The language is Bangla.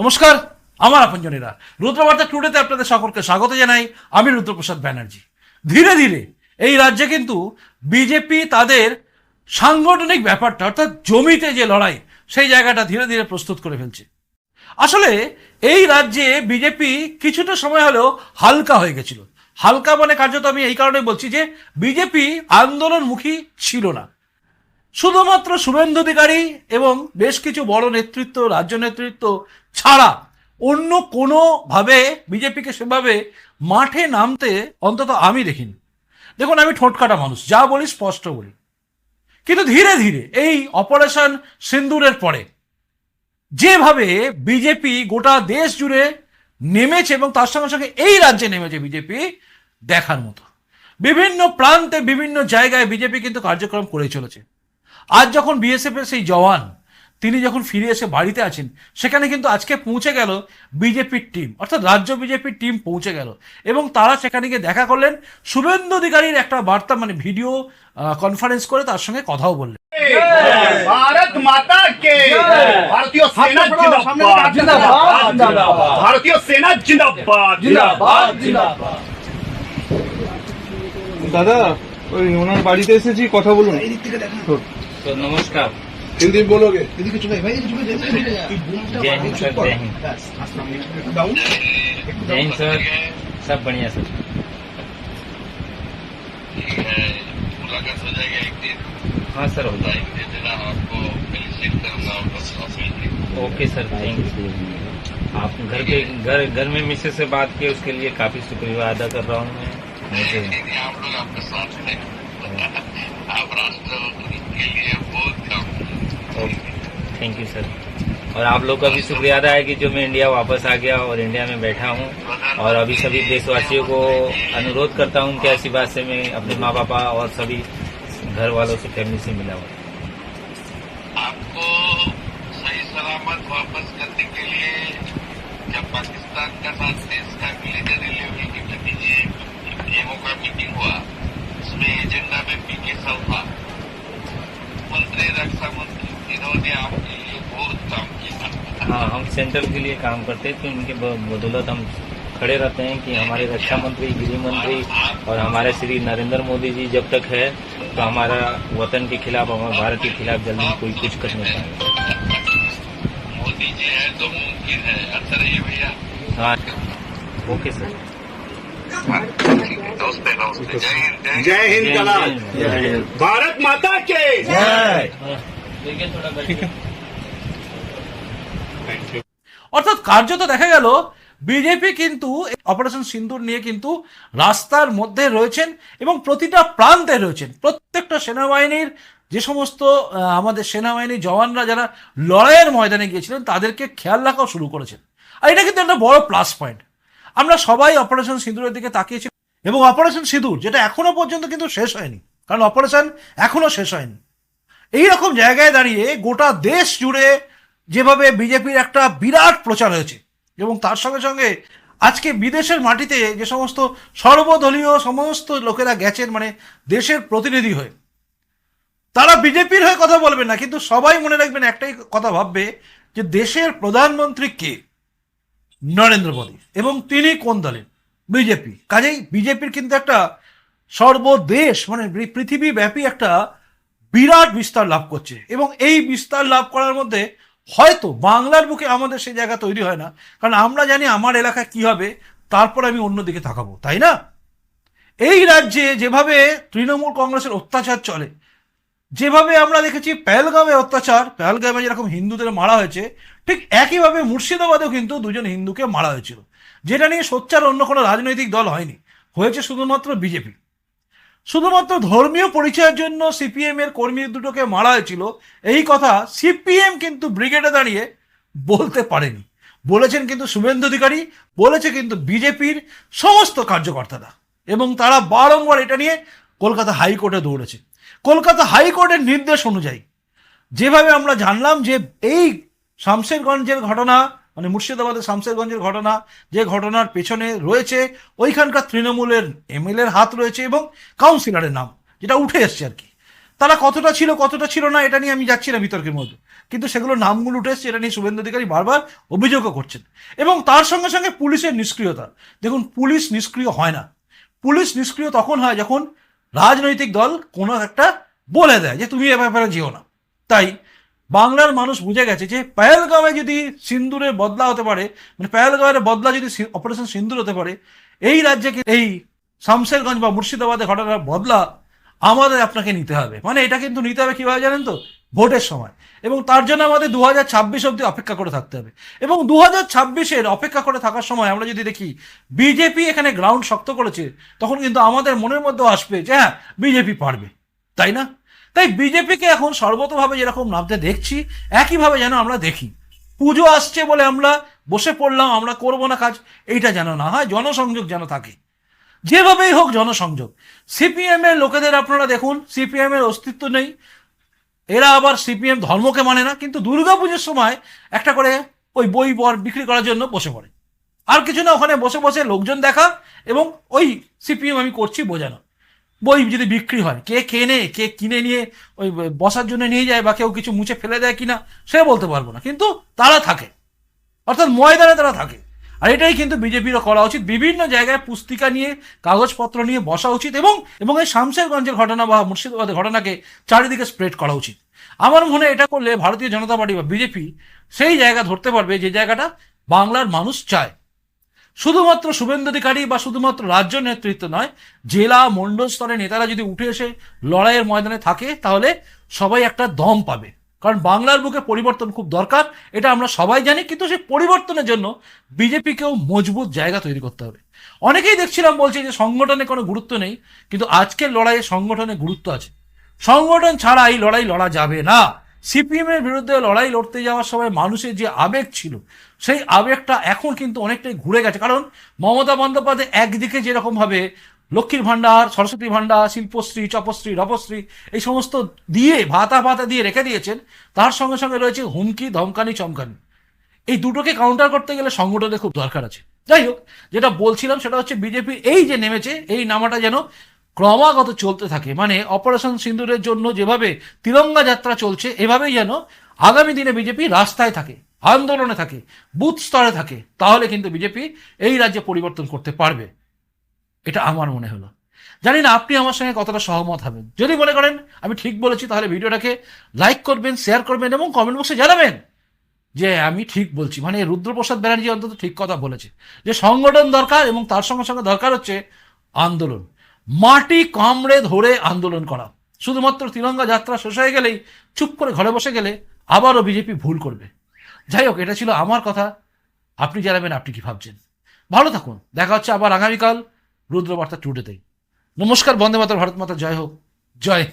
নমস্কার, আমার আপনজনেরা। রুদ্রবার্তা টুডেতে আপনাদের সকলকে স্বাগত জানাই। আমি রুদ্রপ্রসাদ ব্যানার্জি। ধীরে ধীরে এই রাজ্যে কিন্তু বিজেপি তাদের সাংগঠনিক ব্যাপারটা, অর্থাৎ জমিতে যে লড়াই, সেই জায়গাটা ধীরে ধীরে প্রস্তুত করে ফেলছে। আসলে এই রাজ্যে বিজেপি কিছুটা সময় হলেও হালকা হয়ে গেছিল। হালকা মানে কার্যত আমি এই কারণে বলছি যে বিজেপি আন্দোলনমুখী ছিল না। শুধুমাত্র শুভেন্দু অধিকারী এবং বেশ কিছু বড় নেতৃত্ব, রাজ্য নেতৃত্ব ছাড়া অন্য কোনোভাবে বিজেপিকে সেভাবে মাঠে নামতে অন্তত আমি দেখিনি। দেখুন, আমি ঠোঁটকাটা মানুষ, যা বলি স্পষ্ট বলি। কিন্তু ধীরে ধীরে এই অপারেশন সিন্দুরের পরে যেভাবে বিজেপি গোটা দেশ জুড়ে নেমেছে এবং তার সঙ্গে সঙ্গে এই রাজ্যে নেমেছে বিজেপি দেখার মতো। বিভিন্ন প্রান্তে, বিভিন্ন জায়গায় বিজেপি কিন্তু কার্যক্রম করে চলেছে। আজ যখন বিএসএফের সেই জওয়ান তিনি যখন ফিরে এসে বাড়িতে আছেন সেখানে কিন্তু আজকে পৌঁছে গেল বিজেপির টিম অর্থাৎ রাজ্য বিজেপির টিম পৌঁছে গেল। এবং তারা সেখানে গিয়ে দেখা করলেন শুভেন্দু অধিকারীর একটা বার্তা মানে ভিডিও কনফারেন্স করে তার সঙ্গে কথাও বললেন। ভারত মাতা কে। ভারতীয় সেনা জিন্দাবাদ। জিন্দাবাদ। ভারতীয় সেনা জিন্দাবাদ। জিন্দাবাদ জিন্দাবাদ। দাদা ওই ওনার বাড়িতে এসেছি কথা বলুন। এই দিক থেকে দেখেন। तो नमस्कार। हिंदी में बोलोगे जय हिंद सर जय हिंद जय हिंद सर। सब बढ़िया सर। मुलाकात हो जाएगा एक दिन हाँ सर हो जाए दे देना आपको फेलिसिट करूँगा बस office okay sir thank you. आप घर के घर घर में मिसेज से बात किए उसके लिए काफ़ी शुक्रिया अदा कर रहा हूँ मैं। हम लोग आपके साथ आप राष्ट्र के लिए बहुत काम थैंक यू सर और आप लोग का भी शुक्रिया अदा है कि जो मैं इंडिया वापस आ गया और इंडिया में बैठा हूँ। और अभी सभी देशवासियों को अनुरोध करता हूँ कि ऐसी बात से मैं अपने माँ पापा और सभी घर वालों से फैमिली से मिला हूँ। आपको सही सलामत वापस करने के लिए जब पाकिस्तान का साथ देश का मिलिट्री लेवल की मीटिंग एमओ का मीटिंग हुआ उसमें एजेंडा में पीके साहब था मंत्री रक्षा मंत्री इन्होंने आपके लिए बहुत काम किया हाँ हम सेंट्रल के लिए काम करते हैं तो उनके बदौलत हम खड़े रहते हैं कि हमारे रक्षा मंत्री गृह मंत्री और हमारे श्री नरेंद्र मोदी जी जब तक है तो हमारा वतन के खिलाफ हमारे भारत के खिलाफ जल्दी कोई कुछ कर नहीं पाएगा। मोदी जी है तो मुमकिन है अच्छा रहिए भैया। हाँ। Okay sir. नमस्ते जय हिंद जय हिंद। भारत माता के। जय देखिए थोड़ा। অর্থাৎ কার্যত দেখা গেল, বিজেপি কিন্তু অপারেশন সিন্দুর নিয়ে কিন্তু রাস্তার মধ্যে রয়েছেন এবং প্রতিটা প্রান্তে রয়েছেন। প্রত্যেকটা সেনাবাহিনীর যে সমস্ত আমাদের সেনাবাহিনীর জওয়ানরা যারা লড়াইয়ের ময়দানে গিয়েছিলেন, তাদেরকে খেয়াল রাখাও শুরু করেছেন। আর এটা কিন্তু একটা বড় প্লাস পয়েন্ট আমরা সবাই অপারেশন সিঁদুরের দিকে তাকিয়েছি এবং অপারেশন সিঁদুর, যেটা এখনও পর্যন্ত কিন্তু শেষ হয়নি, কারণ অপারেশন এখনও শেষ হয়নি। এই রকম জায়গায় দাঁড়িয়ে গোটা দেশ জুড়ে যেভাবে বিজেপির একটা বিরাট প্রচার হয়েছে, এবং তার সঙ্গে সঙ্গে আজকে বিদেশের মাটিতে যে সমস্ত সর্বদলীয় সমস্ত লোকেরা গেছেন মানে দেশের প্রতিনিধি হয়ে, তারা বিজেপির হয়ে কথা বলবেন না, কিন্তু সবাই মনে রাখবেন একটাই কথা ভাববে যে দেশের প্রধানমন্ত্রী কে? নরেন্দ্র মোদী। এবং তিনি কোন দলের? বিজেপি। কাজেই বিজেপির কিন্তু একটা সর্বদেশ মানে পৃথিবীব্যাপী একটা বিরাট বিস্তার লাভ করছে। এবং এই বিস্তার লাভ করার মধ্যে হয়তো বাংলার বুকে আমাদের সেই জায়গা তৈরি হয় না। কারণ আমরা জানি আমার এলাকায় কি হবে, তারপর আমি অন্যদিকে তাকাবো, তাই না? এই রাজ্যে যেভাবে তৃণমূল কংগ্রেসের অত্যাচার চলে, যেভাবে আমরা দেখেছি পেহেলগামে অত্যাচার, পেহেলগামে যেরকম হিন্দুদের মারা হয়েছে, ঠিক একইভাবে মুর্শিদাবাদেও কিন্তু দুজন হিন্দুকে মারা হয়েছিল। যেটা নিয়ে সোচ্চার অন্য কোনো রাজনৈতিক দল হয়নি, হয়েছে শুধুমাত্র বিজেপি। শুধুমাত্র ধর্মীয় পরিচয়ের জন্য সিপিএম এর কর্মী দুটোকে মারা হয়েছিল, এই কথা সিপিএম কিন্তু ব্রিগেডে দাঁড়িয়ে বলতে পারেনি। বলেছেন কিন্তু শুভেন্দু অধিকারী, বলেছে কিন্তু বিজেপির সমস্ত কার্যকর্তারা, এবং তারা বারংবার এটা নিয়ে কলকাতা হাইকোর্টে দৌড়েছে। কলকাতা হাইকোর্টের নির্দেশ অনুযায়ী, যেভাবে আমরা জানলাম যে এই শামশেরগঞ্জের ঘটনা মানে মুর্শিদাবাদের শামশেরগঞ্জের ঘটনা, যে ঘটনার পেছনে রয়েছে ওইখানকার তৃণমূলের এমএলএর হাত রয়েছে এবং কাউন্সিলরের নাম, যেটা উঠে এসছে আর কি। তারা কতটা ছিল কতটা ছিল না, এটা নিয়ে আমি যাচ্ছি না বিতর্কের মধ্যে। কিন্তু সেগুলো নামগুলো উঠে এসছে, এটা নিয়ে শুভেন্দু অধিকারী বারবার অভিযোগও করছেন। এবং তার সঙ্গে সঙ্গে পুলিশের নিষ্ক্রিয়তা। দেখুন, পুলিশ নিষ্ক্রিয় হয় না। পুলিশ নিষ্ক্রিয় তখন হয় যখন রাজনৈতিক দল কোনো একটা বলে দেয় যে, তুমি এ ব্যাপারে যেও না। তাই বাংলার মানুষ বুঝে গেছে যে পেহেলগাঁওয়ে যদি সিন্দুরের বদলা হতে পারে মানে পেহেলগাঁওয়ের বদলা যদি অপারেশন সিন্দুর হতে পারে, এই রাজ্যে এই শামশেরগঞ্জ বা মুর্শিদাবাদে ঘটনার বদলা আমাদের আপনাকে নিতে হবে। মানে এটা কিন্তু নিতে হবে কীভাবে জানেন তো? ভোটের সময়। এবং তার জন্য আমাদের দু হাজার ছাব্বিশ অব্দি অপেক্ষা করে থাকতে হবে। এবং দু হাজার ছাব্বিশের অপেক্ষা করে থাকার সময় আমরা যদি দেখি বিজেপি এখানে গ্রাউন্ড শক্ত করেছে, তখন কিন্তু আমাদের মনের মধ্যেও আসবে যে হ্যাঁ বিজেপি পারবে। তাই না? তাই বিজেপিকে এখন সর্বতভাবে যেরকম নামতে দেখছি, একইভাবে যেন আমরা দেখি। পুজো আসছে বলে আমরা বসে পড়লাম, আমরা করব না কাজ, এইটা যেন না হয়, জনসংযোগ যেন থাকে। যেভাবেই হোক জনসংযোগ। সিপিএম এর লোকেদের আপনারা দেখুন সিপিএম এর অস্তিত্ব নেই। এরা আবার সিপিএম ধর্মকে মানে না, কিন্তু দুর্গাপুজোর সময় একটা করে ওই বই বর বিক্রি করার জন্য বসে পড়ে। আর কিছু না, ওখানে বসে বসে লোকজন দেখা এবং ওই সিপিএম আমি করছি বোঝানো। বই যদি বিক্রি হয়, কে কেনে, কে কিনে নিয়ে ওই বসার জন্য নিয়ে যায় বা কেউ কিছু মুছে ফেলে দেয় কিনা, সে বলতে পারব না। কিন্তু তারা থাকে। অর্থাৎ ময়দানে তারা থাকে। আর এটাই কিন্তু বিজেপিরও করা উচিত। বিভিন্ন জায়গায় পুস্তিকা নিয়ে, কাগজপত্র নিয়ে বসা উচিত এবং এবং এই শামশেরগঞ্জের ঘটনা বা মুর্শিদাবাদের ঘটনাকে চারিদিকে স্প্রেড করা উচিত। আমার মনে এটা করলে ভারতীয় জনতা পার্টি বা বিজেপি সেই জায়গা ধরতে পারবে যে জায়গাটা বাংলার মানুষ চায়। শুধুমাত্র শুভেন্দু অধিকারী বা শুধুমাত্র রাজ্য নেতৃত্ব নয়, জেলা মণ্ডল স্তরের নেতারা যদি উঠে এসে লড়াইয়ের ময়দানে থাকে, তাহলে সবাই একটা দম পাবে। কারণ বাংলার বুকে পরিবর্তন খুব দরকার, এটা আমরা সবাই জানি, কিন্তু সেই পরিবর্তনের জন্য বিজেপিকেও মজবুত জায়গা তৈরি করতে হবে। অনেকেই দেখছিলাম বলছে যে সংগঠনে কোনো গুরুত্ব নেই, কিন্তু আজকের লড়াইয়ে সংগঠনে গুরুত্ব আছে। সংগঠন ছাড়া এই লড়াই লড়া যাবে না। সিপিএম এর বিরুদ্ধে লড়াই লড়তে যাওয়ার সময় মানুষের যে আবেগ ছিল, সেই আবেগটা এখন কিন্তু অনেকটাই ঘুরে গেছে। কারণ মমতা বন্দ্যোপাধ্যায় একদিকে যেরকম ভাবে লক্ষ্মীর ভাণ্ডার, সরস্বতী ভাণ্ডার, শিল্পশ্রী, চপশ্রী, রপশ্রী, এই সমস্ত দিয়ে ভাতা ভাতা দিয়ে রেখে দিয়েছেন, তার সঙ্গে সঙ্গে রয়েছে হুমকি, ধমকানি, চমকানি। এই দুটোকে কাউন্টার করতে গেলে সংগঠনের খুব দরকার আছে। যাই হোক, যেটা বলছিলাম সেটা হচ্ছে বিজেপি এই যে নেমেছে, এই নামাটা যেন ক্রমাগত চলতে থাকে। মানে অপারেশন সিন্দুরের জন্য যেভাবে তিরঙ্গা যাত্রা চলছে, এভাবেই যেন আগামী দিনে বিজেপি রাস্তায় থাকে, আন্দোলনে থাকে, বুথ স্তরে থাকে, তাহলে কিন্তু বিজেপি এই রাজ্যে পরিবর্তন করতে পারবে। এটা আমার মনে হলো। জানি না, আপনি আমার সঙ্গে কতটা সহমত হবেন। যদি মনে করেন, আমি ঠিক বলেছি, তাহলে ভিডিওটাকে লাইক করবেন, শেয়ার করবেন এবং কমেন্ট বক্সে জানাবেন যে আমি ঠিক বলছি। মানে রুদ্রপ্রসাদ ব্যানার্জি অন্তত ঠিক কথা বলেছে যে সংগঠন দরকার এবং তার সঙ্গে সঙ্গে দরকার হচ্ছে আন্দোলন। মাটি কামড়ে ধরে আন্দোলন করা। শুধুমাত্র তিরঙ্গা যাত্রা শেষ হয়ে গেলেই চুপ করে ঘরে বসে গেলে আবারও বিজেপি ভুল করবে। যাই হোক, এটা ছিল আমার কথা। আপনি জানাবেন, আপনি কি ভাবছেন? ভালো থাকুন। দেখা হচ্ছে আবার আগামীকাল রুদ্রবার্তা টুডেতেই নমস্কার, বন্দে মাতার ভারত মাতা, জয় হোক। জয়।